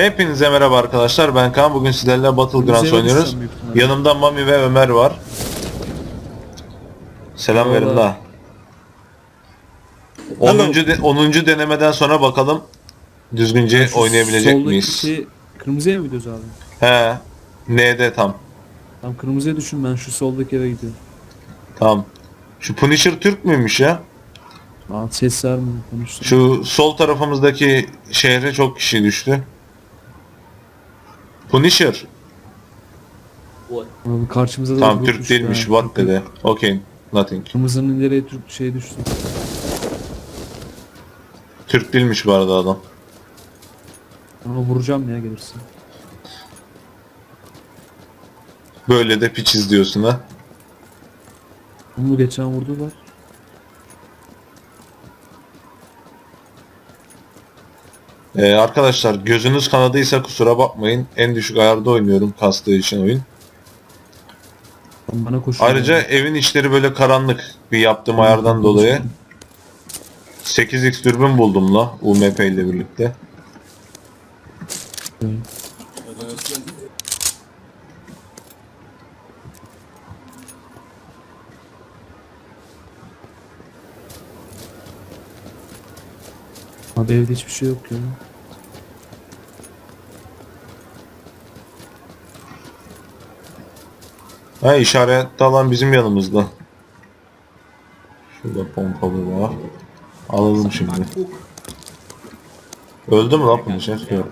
Hepinize merhaba arkadaşlar. Ben Kaan. Bugün sizlerle Battlegrounds oynuyoruz. Yanımda Mami ve Ömer var. Selam verin la. 10. De, 10. denemeden sonra bakalım düzgünce Şu oynayabilecek soldaki miyiz? Şey, kırmızıya mı gidiyoruz abi? He. N'de tam. Tam kırmızıya düşün ben şu soldaki eve gidiyorum. Tamam. Şu Punisher Türk müymüş ya? Aa ses vermiyor konuşsun. Şu sol tarafımızdaki şehre çok kişi düştü. Punisher. Abi karşımıza da Tamam Türk değilmiş. ha. What dedi. Okay. Nothing. Kırmızının ileriye Türk şey düştü. Türk değilmiş bu arada adam. Onu vuracağım ya gelirse. Böyle de piçiz diyorsun ha. Onu geçen vurdular. Ee, arkadaşlar gözünüz kanadıysa kusura bakmayın. En düşük ayarda oynuyorum kastığı için oyun. Bana koşuyor. Ayrıca evin içleri böyle karanlık bir yaptığım ayardan dolayı 8x dürbün buldum la UMP ile birlikte. Abi evde hiçbir şey yok ya. Ha işaretli alan bizim yanımızda. Şurada pompalı var. Alalım şimdi. Öldü mü lan Punisher? Yok.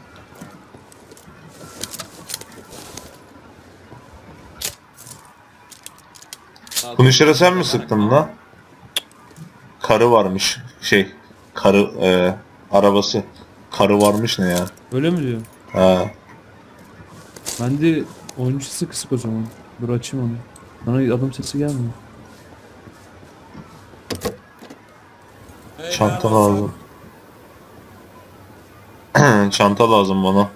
Punisher'a sen mi sıktın lan? Karı varmış. Şey, karı, e, arabası. Karı varmış ne ya? Öyle mi diyor? Ha. Ben de oyuncusu kısık o zaman. Dur açayım onu. Bana adım sesi gelmiyor. Çanta lazım. Çanta lazım bana.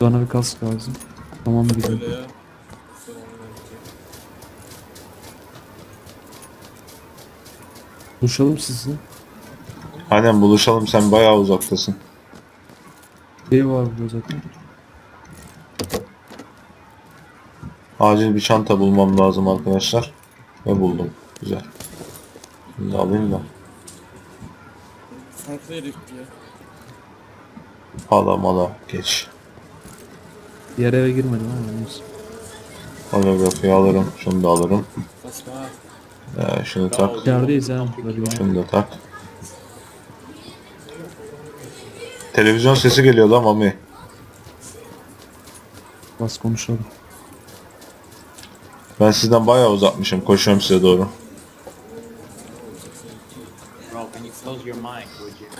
Bana bir kask lazım. Tamam gidelim. Buluşalım sizi. Aynen buluşalım sen bayağı uzaktasın. Şey var burada zaten. Acil bir çanta bulmam lazım arkadaşlar. Ve buldum. Güzel. Şimdi alayım da. Farklı herif ya. Hala mala geç. Diğer eve girmedim ama neyse. Holografiyi alırım. Şunu da alırım. Basma. Ee, şunu tak. İçerideyiz ha. Şunu da tak. Televizyon sesi geliyor lan Mami. Bas konuşalım. Ben sizden bayağı uzakmışım. Koşuyorum size doğru. Bro, can you close your mic, would you?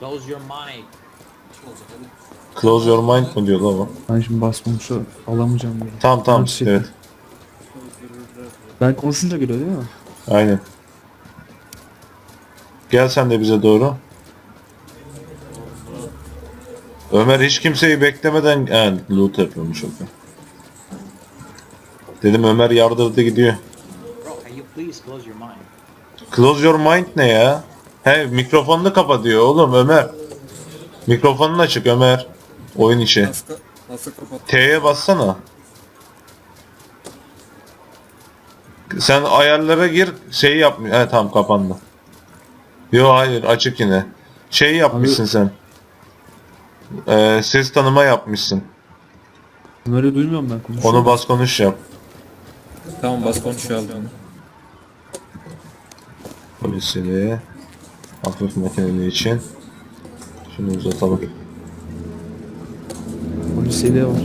Close your mic. Close your mind mı diyor lan o? Ben şimdi bas konuşalım. Alamayacağım. Tamam tamam. Evet. Ben konuşunca geliyor değil mi? Aynen. Gel sen de bize doğru. Ömer hiç kimseyi beklemeden he, loot yapıyormuş o gün. Dedim Ömer yardırdı gidiyor. Close your mind ne ya? He mikrofonunu kapa diyor oğlum Ömer. Mikrofonun açık Ömer. Oyun içi. Nasıl, nasıl? T'ye bassana. Sen ayarlara gir şey yapmıyor. He tamam kapandı. Yo hayır açık yine. Şey yapmışsın sen. Ee, ses tanıma yapmışsın. Ömer'i duymuyorum ben konuşuyorum. Onu bas konuş yap. Tamam bas konuşuyor aldım. Polisili. Hafif makineli için. Şunu uzatalım. Polisiyle var.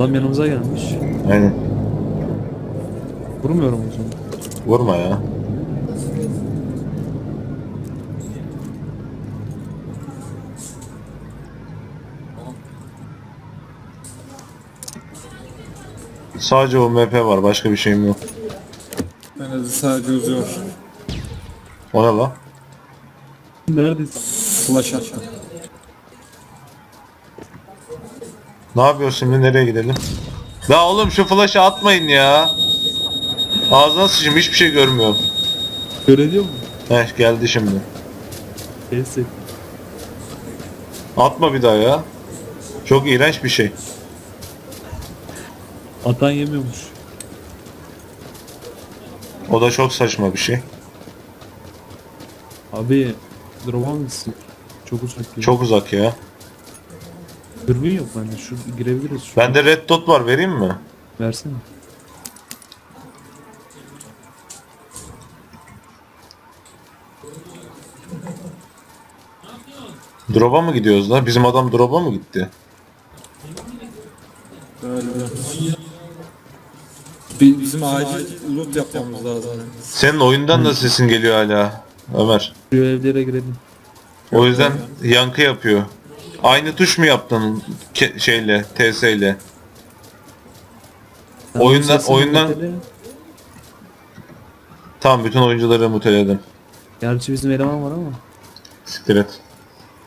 Adam yanımıza gelmiş. Aynen. Vurmuyorum o zaman. Vurma ya. Sadece o MP var. Başka bir şeyim yok. Ben de sadece uzuyor. O ne la? Neredesin? Flash attım. Ne yapıyorsun şimdi nereye gidelim? La oğlum şu flash'ı atmayın ya. Ağzına sıçayım hiçbir şey görmüyorum. Göreliyor mu? Heh geldi şimdi. Neyse. Atma bir daha ya. Çok iğrenç bir şey. Atan yemiyormuş. O da çok saçma bir şey. Abi drop'a mı gitsin? Çok uzak. Çok uzak ya. Dürbün yok bende. Şu girebiliriz. Şu Bende red dot var vereyim mi? Versene. Drop'a mı gidiyoruz la? Bizim adam drop'a mı gitti? Galiba. Bi- Bizim acil loot yapmamız lazım. Senin oyundan da sesin geliyor hala Ömer. Şu evlere girelim. O yüzden yankı yapıyor. Aynı tuş mu yaptın ke- şeyle, TS ile? Oyundan- sesini oyundan- mutele. Tamam bütün oyuncuları muteledim. Gerçi bizim eleman var ama. Siktir et.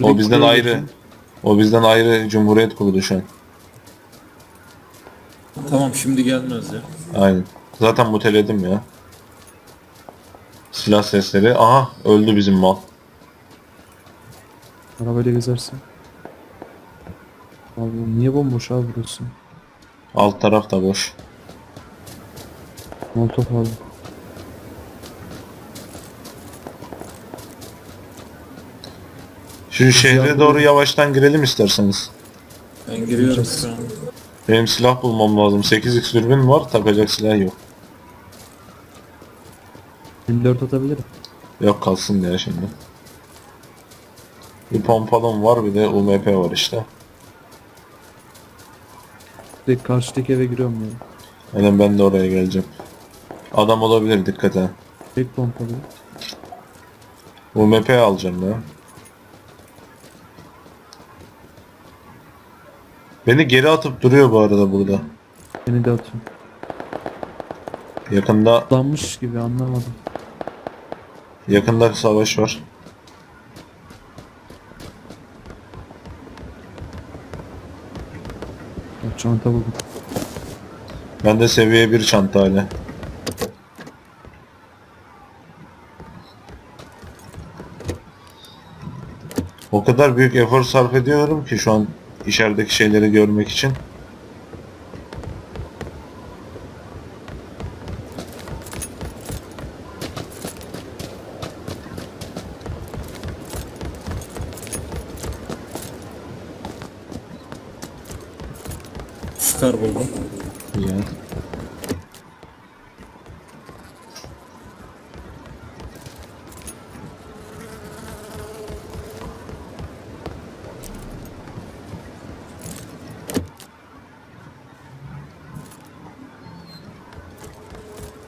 O bizden ayrı. O bizden ayrı Cumhuriyet kurdu şu an. Tamam şimdi gelmez ya. Aynen. Zaten muteledim ya. Silah sesleri. Aha öldü bizim mal. Arabayla gezersin. Abi niye bomboş abi burası? Alt taraf da boş. Molotof abi. Şu şehre doğru yavaştan girelim isterseniz. Ben giriyorum şu an. Benim silah bulmam lazım. 8x dürbün var, takacak silah yok. 54 atabilirim. Yok kalsın ya şimdi. Bir pompalım var bir de UMP var işte. Direkt karşıdaki eve giriyorum ya. Aynen ben de oraya geleceğim. Adam olabilir dikkat et. Tek pompalı. UMP alacağım ya. Beni geri atıp duruyor bu arada burada. Beni de atıyor. Yakında Atlanmış gibi anlamadım. yakında savaş var. Çanta buldum. Ben de seviye 1 çanta hala. O kadar büyük efor sarf ediyorum ki şu an içerideki şeyleri görmek için. Scar buldum. Ya.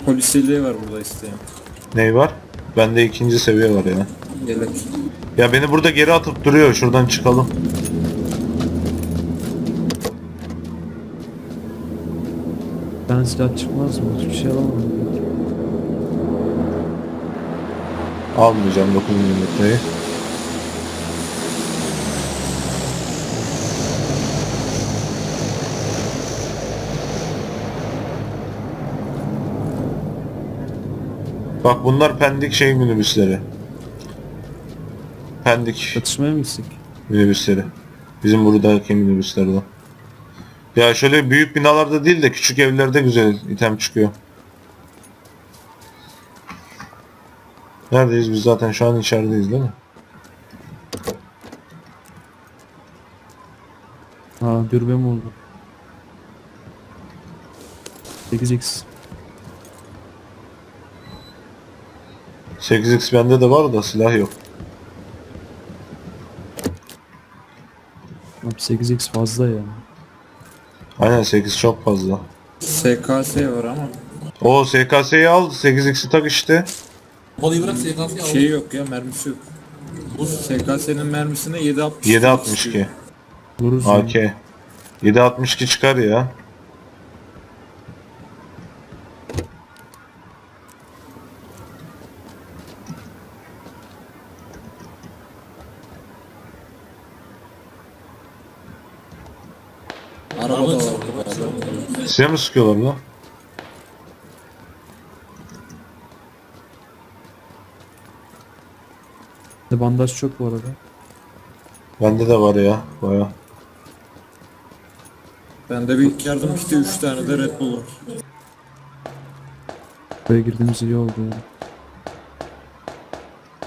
Polisiliği var burada isteyen. Ney var? Bende ikinci seviye var ya. Yelek. Ya beni burada geri atıp duruyor. Şuradan çıkalım. Ben silah çıkmaz mı? Hiçbir şey alamam. Almayacağım 9 milimetreyi. Bak bunlar pendik şey minibüsleri. Pendik Çatışmaya mı gitsek? minibüsleri. Bizim buradaki minibüslerden. Ya şöyle büyük binalarda değil de küçük evlerde güzel item çıkıyor. Neredeyiz biz zaten şu an içerideyiz değil mi? Ha dürbün oldu. 8x. 8x bende de var da silah yok. Abi 8x fazla ya. Aynen 8 çok fazla. SKS var ama O SKS'yi al 8x'i tak işte. Polayı bırak SKS'yi al. şey yok ya mermisi yok. Bu SKS'nin mermisine 7.62 7.62 Vurursun. AK. 7.62 çıkar ya. Araba da var burada. Size mi sıkıyorlar lan? Bandaj çok bu arada. Bende de var ya baya. Bende bir ilk yardım kiti 3 tane de Red Bull var. Buraya girdiğimiz iyi oldu yani.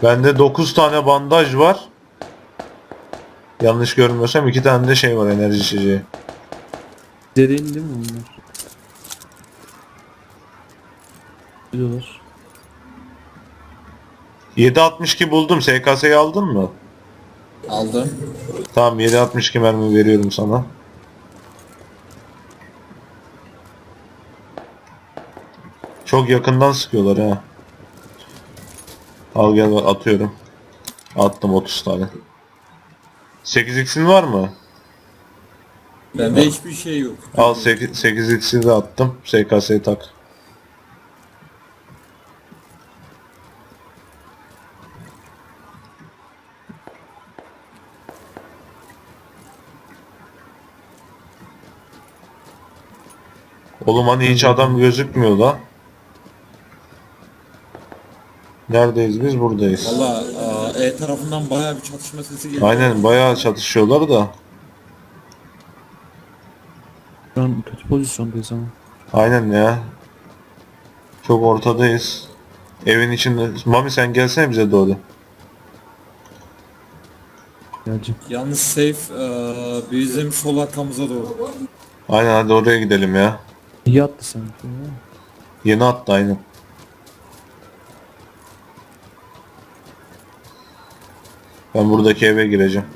Bende 9 tane bandaj var. Yanlış görmüyorsam 2 tane de şey var enerji içeceği. Değil değil mi onlar? Biliyorlar. 7.62 buldum. SKS'yi aldın mı? Aldım. Tamam 7.62 mermi veriyorum sana. Çok yakından sıkıyorlar ha. Al gel atıyorum. Attım 30 tane. 8x'in var mı? Bende hiçbir şey yok. Al 8, 8x'i de attım. SKS'yi tak. Oğlum hani hiç adam gözükmüyor da. Neredeyiz biz? Buradayız. Valla aa, E tarafından bayağı bir çatışma sesi geliyor. Aynen bayağı çatışıyorlar da. Şu an kötü pozisyondayız ama. Aynen ya. Çok ortadayız. Evin içinde. Mami sen gelsene bize doğru. Geleceğim. Yalnız safe aa, bizim sol arkamıza doğru. Aynen hadi oraya gidelim ya. İyi attı sanki ya. Yeni attı aynen. Ben buradaki eve gireceğim.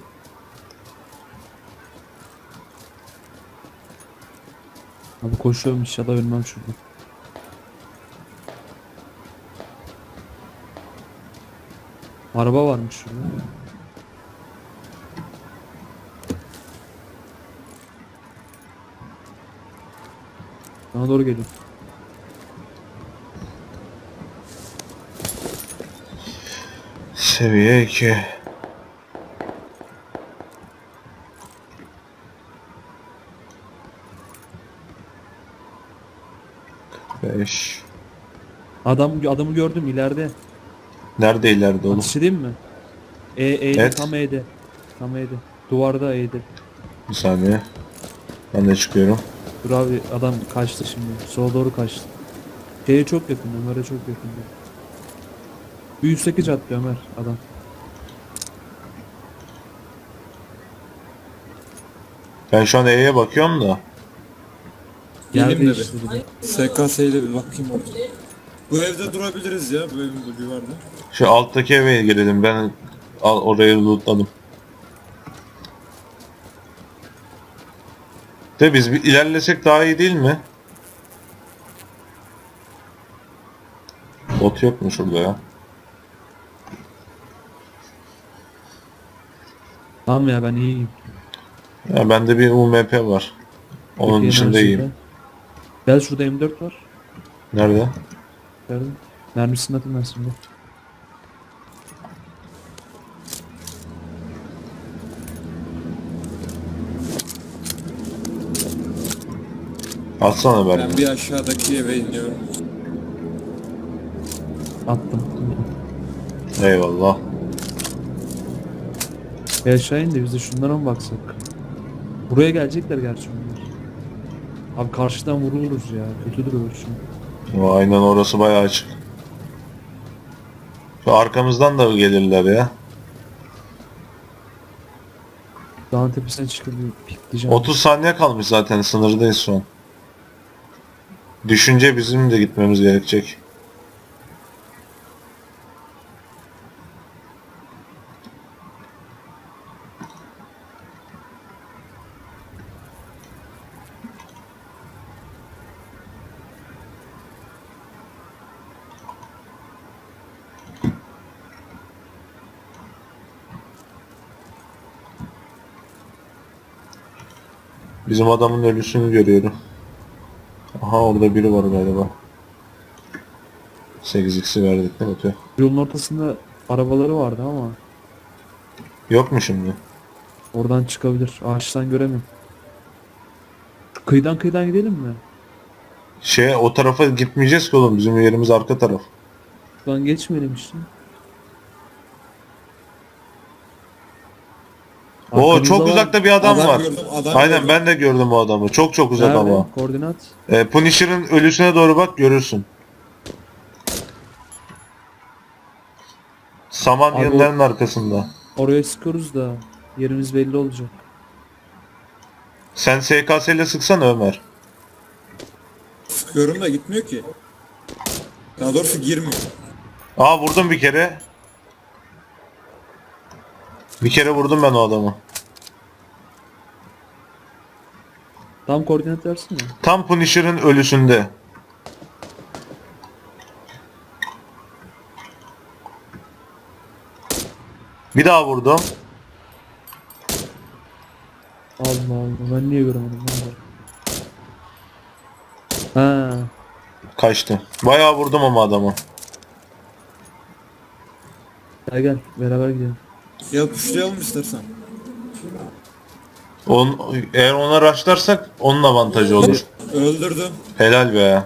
Abi koşuyorum inşallah ölmem şurada. Araba varmış şurada. Bana doğru geliyor. Seviye 2. Beş. Adam adamı gördüm ileride. Nerede ileride oğlum? Atış edeyim mi? E E'de Evet. tam E'de. Tam E'de. Duvarda E'de. Bir saniye. Ben de çıkıyorum. Dur abi adam kaçtı şimdi. Sola doğru kaçtı. Şeye çok yakın Ömer'e çok yakın. Bir 108 attı Ömer adam. Ben şu an E'ye bakıyorum da. Yer Gelim dedi. değiştirdi. bir de. SKS ile bir bakayım orada. Bu evde durabiliriz ya bu evin bu civarda. Şu alttaki eve girelim. Ben al orayı lootladım. De biz bir ilerlesek daha iyi değil mi? Bot yok mu şurada ya? Tamam ya ben iyiyim. ya bende bir UMP var. Onun Peki, dışında enerjide. iyiyim. Gel şurada M4 var. Nerede? Gördün. Mermisini atayım ben Atsana ben. Ben bir aşağıdaki eve iniyorum. Attım. Eyvallah. Bir aşağı in de biz de şunlara mı baksak? Buraya gelecekler gerçi onlar. Abi karşıdan vuruluruz ya. Kötü duruyor şu an. Aynen orası bayağı açık. Şu arkamızdan da gelirler ya. Dağın tepesine çıkıp pikleyeceğim. 30 saniye kalmış zaten sınırdayız şu an. Düşünce bizim de gitmemiz gerekecek. Bizim adamın ölüsünü görüyorum. Aha orada biri var galiba. 8x'i verdik ne ötüyor? Yolun ortasında arabaları vardı ama Yok mu şimdi? oradan çıkabilir. Ağaçtan göremiyorum. Kıyıdan kıyıdan gidelim mi? Şey o tarafa gitmeyeceğiz ki oğlum. Bizim yerimiz arka taraf. Şuradan geçmeyelim işte. Arkamızda çok var. uzakta bir adam, Adam var. gördüm, adam Aynen gördüm. ben de gördüm o adamı. Çok çok uzak Nerede? ama. Koordinat. E, Punisher'ın ölüsüne doğru bak görürsün. Saman Abi arkasında. Oraya sıkıyoruz da yerimiz belli olacak. Sen SKS ile sıksana Ömer. Sıkıyorum da gitmiyor ki. Daha doğrusu girmiyor. Aa vurdum bir kere. Bir kere vurdum ben o adamı. Tam koordinat versene. Tam Punisher'ın ölüsünde. Bir daha vurdum. Allah Allah ben niye göremedim lan? Ha, Kaçtı. Bayağı vurdum ama adamı. gel gel beraber gidelim. Ya puşlayalım istersen. On, eğer ona rushlarsak onun avantajı olur. Öldürdüm. Helal be.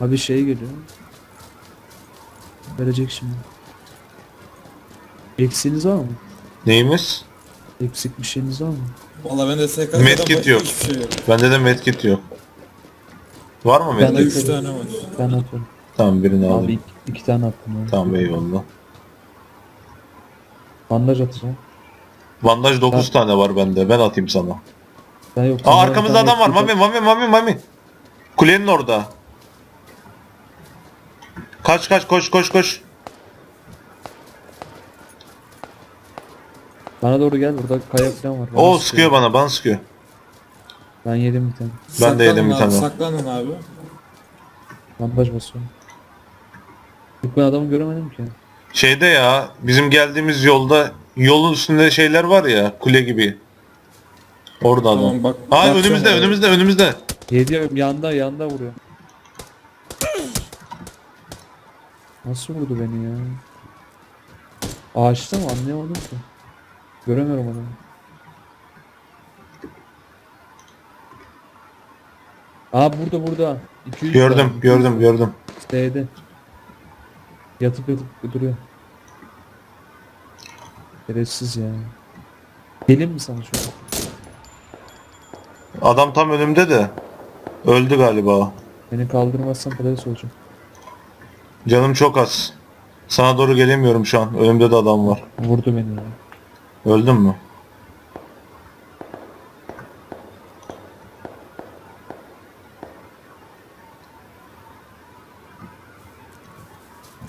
Abi şey geliyor. Verecek şimdi. Eksiğiniz var mı? Neyimiz? Eksik bir şeyiniz var mı? Valla bende SKS'den Medkit yok. hiçbir şey yok. Bende de medkit yok. Var mı Ben Bende medkit? de- 3 tane var. Ben atıyorum. Tamam birini Abi iki, iki tane attım ya. Tamam eyvallah. Bandaj atacağım. Bandaj 9 Ben- tane var bende. Ben atayım sana. Ben yok. Aa arkamızda adam var. Mami mami mami mami. Kulenin orada. Kaç kaç koş koş koş. Bana doğru gel burada kaya falan var. Bana O sıkıyor bana bana sıkıyor. Ben yedim bir tane. Ben de yedim bir tane. Saklanın abi. Bandaj basıyorum. Yok ben adamı göremedim ki. Şeyde ya bizim geldiğimiz yolda yolun üstünde şeyler var ya kule gibi. Orada adam. Tamam bak. Aa bakacağım önümüzde oraya. önümüzde önümüzde. Yedi yanda yanda vuruyor. Nasıl vurdu beni ya? Ağaçta mı anlayamadım ki. Göremiyorum adamı. Aa burada burada. 200 Gördüm gördüm gördüm. D'de. Yatıp yatıp duruyor. Şerefsiz ya. Gelin mi sana şöyle? Adam tam önümde de. Öldü galiba. Beni kaldırmazsan patates olacağım. Canım çok az. Sana doğru gelemiyorum şu an. Önümde de adam var. Vurdu beni ya. Öldün mü?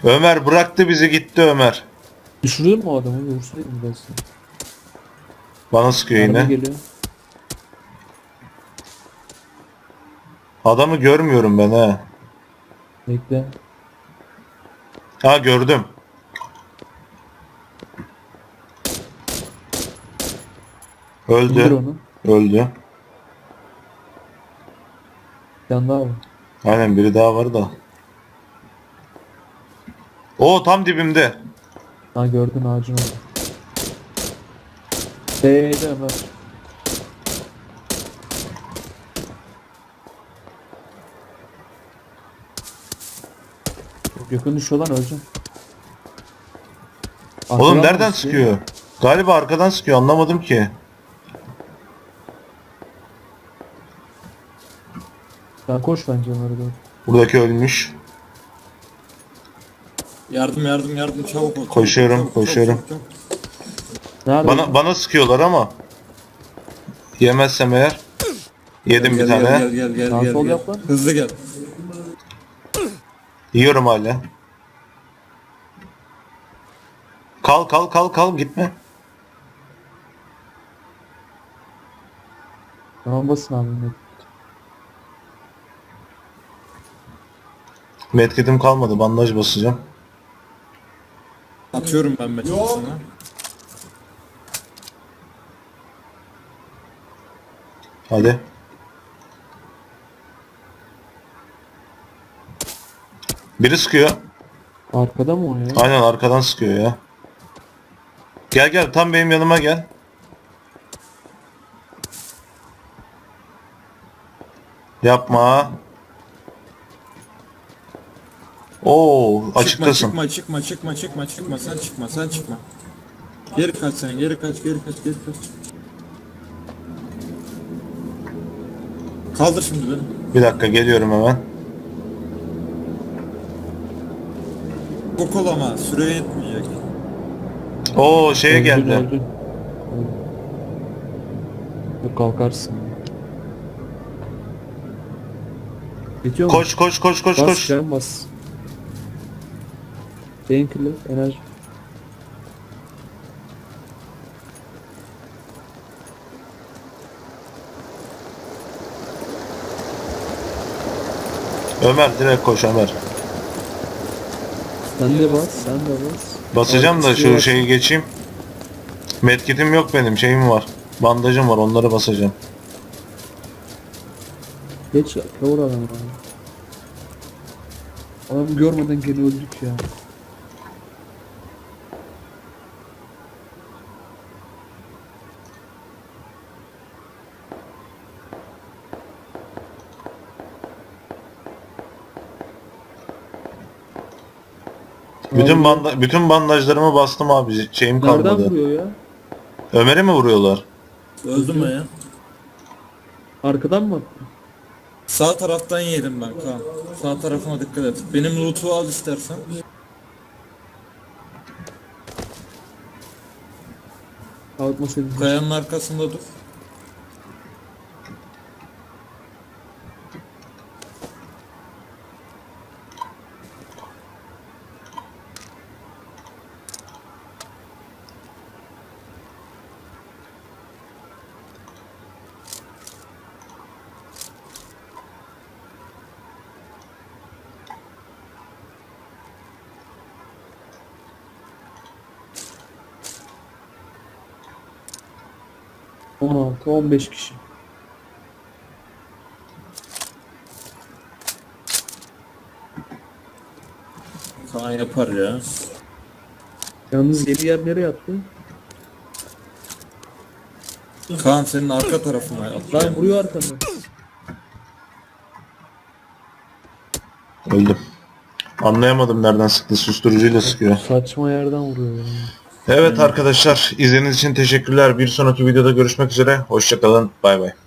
Ömer bıraktı bizi gitti Ömer. Düşürdün mü o adamı? Vursaydın ben sana. Bana sıkıyor Araba yine. geliyor. Adamı görmüyorum ben ha. Bekle. Ha gördüm. Öldü. onu. Öldü. Bir tane daha var. Aynen biri daha var da. O tam dibimde. Ha gördün ağacın orada. D'de Ömer. Çok yakın düşüyor lan öleceğim. Oğlum Arkadan mı nereden sıkıyor? Galiba arkadan sıkıyor anlamadım ki. Sen koş bence Ömer'e doğru. Buradaki ölmüş. Yardım yardım yardım çabuk ol. Koşuyorum, Çabuk, koşuyorum. çabuk, çabuk. Nerede? Bana bana sıkıyorlar ama yemezsem eğer yedim bir Gel, tane. Gel gel gel Sağ gel. sol gel. yap lan. Hızlı gel. Yiyorum hala. Kal kal kal kal gitme. Tamam basın abi. Medkit'im kalmadı bandaj basacağım. Atıyorum ben Metin sana. Hadi. Biri sıkıyor. Arkada mı o ya? Aynen arkadan sıkıyor ya. Gel gel tam benim yanıma gel. Yapma. Oo Çıkma açıktasın. çıkma çıkma çıkma çıkma çıkma sen çıkma sen çıkma. Geri kaç sen geri kaç geri kaç geri kaç. Kaldır şimdi beni. Bir dakika geliyorum hemen. Bu kol ama süre yetmeyecek. Oo şeye Öldün, geldi. öldün. Kalkarsın. Bitiyor mu? Koş koş koş koş bas, koş. can bas. Painkiller, enerji. Ömer direkt koş Ömer. Sen de bas, sen de bas. Basacağım da şu şey şeyi geçeyim. Medkitim yok benim şeyim var. Bandajım var onları basacağım. Geç kavur adamı abi. Adamı görmeden gene öldük ya. Bütün banda bütün bandajlarımı bastım abi. Şeyim Nereden kalmadı. vuruyor ya? Ömer'e mi vuruyorlar? Öldüm mü ya? Arkadan mı attı? Sağ taraftan yedim ben Kaan. Sağ tarafına dikkat et. Benim loot'u al istersen. Kalkma senin. Kayanın arkasında dur. On altı, on beş kişi. Kaan yapar ya. Yalnız yeni yer nereye attı? Kaan senin arka tarafına at. Lan vuruyor arkamda. Öldüm. Anlayamadım nereden sıktı. Susturucuyla sıkıyor. Saçma yerden vuruyor ya. Evet arkadaşlar izlediğiniz için teşekkürler. Bir sonraki videoda görüşmek üzere. Hoşçakalın. Bay bay.